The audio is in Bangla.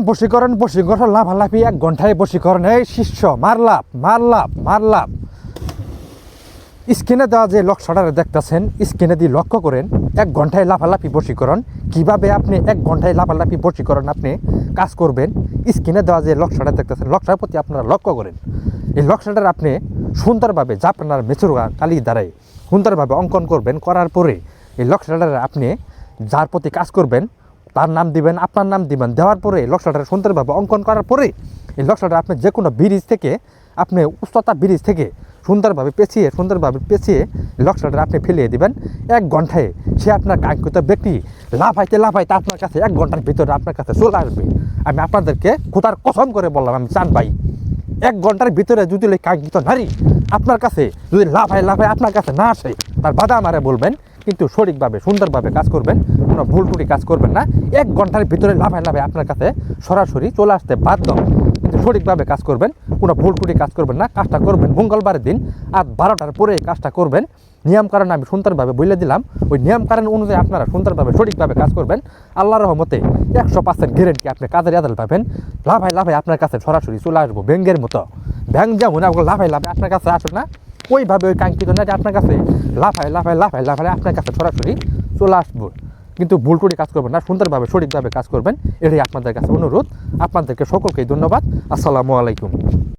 বশীকরণ বশীকরণ, লাফালাফি, এক ঘন্টায় বশীকরণ। এই শিষ্য মারলাপ মারলাপ মারলাপ স্ক্রিনে দেওয়া যে লক্ষ্যটা দেখতেছেন, স্ক্রিনে দিয়ে লক্ষ্য করেন, এক ঘন্টায় লাফালাফি, বশীকরণ। কীভাবে আপনি এক ঘন্টায় লাফালাফি, বশীকরণ আপনি কাজ করবেন, স্ক্রিনে দেওয়া যে লক্ষ্যটা দেখতেছেন, লক্ষ্যের প্রতি আপনারা লক্ষ্য করেন। এই লক্ষ্যটার আপনি সুন্দরভাবে যা আপনার মেচুর কালি দ্বারাই সুন্দরভাবে অঙ্কন করবেন, করার পরে এই লক্ষ্যটার আপনি যার প্রতি কাজ করবেন তার নাম দিবেন, আপনার নাম দিবেন। দেওয়ার পরে লক্ষ্যটা সুন্দরভাবে অঙ্কন করার পরে এই লক্ষ্যটা আপনি যে কোনো ব্রিজ থেকে, আপনি উচ্চতা ব্রিজ থেকে সুন্দরভাবে পেঁচিয়ে সুন্দরভাবে পেঁচিয়ে লক্ষ্যটা আপনি ফেলিয়ে দিবেন এক ঘন্টায়। সে আপনার কাঙ্ক্ষিত ব্যক্তি লাফাইতে লাফাইতে আপনার কাছে এক ঘণ্টার ভিতরে আপনার কাছে চলে আসবে। আমি আপনাদেরকে কোথার কসম করে বললাম, আমি চান ভাই, এক ঘণ্টার ভিতরে যদি ওই কাঙ্ক্ষিত নারী আপনার কাছে যদি লাফায় লাফায় আপনার কাছে না আসে, তার বাধা মারে বলবেন কিন্তু সঠিকভাবে, সুন্দরভাবে কাজ করবেন, কোনো ভুল টুটি কাজ করবেন না। এক ঘণ্টার ভিতরে লাফায় লাভে আপনার কাছে সরাসরি চলে আসতে বাধ্য। কিন্তু সঠিকভাবে কাজ করবেন, কোনো ভুল টুটি কাজ করবেন না, কাজটা করবেন মঙ্গলবারের দিন আর বারোটার পরে কাজটা করবেন। নিয়মকানুন আমি সুন্দরভাবে বলে দিলাম। ওই নিয়মকানুন অনুযায়ী আপনারা সুন্দরভাবে, সঠিকভাবে কাজ করবেন। আল্লাহ রহমতে একশো পার্সেন্ট গ্যারেন্টি আপনি কাজের আদাল পাবেন। লাফায় লাফায় আপনার কাছে সরাসরি চলে আসব ব্যাঙ্গের মতো। ব্যাঙ্ক যেমন লাফায় লাফায় আপনার কাছে আসে না। ওইভাবে ওই কাঙ্ক্ষিত না যে আপনার কাছে লাফায় লাফায় লাফায় লাফায় আপনার কাছে সরাসরি চলে আসব। কিন্তু ভুল করে কাজ করবেন না, সুন্দরভাবে, সঠিকভাবে কাজ করবেন, এটাই আপনাদের কাছে অনুরোধ। আপনাদেরকে সকলকেই ধন্যবাদ। আসসালামু আলাইকুম।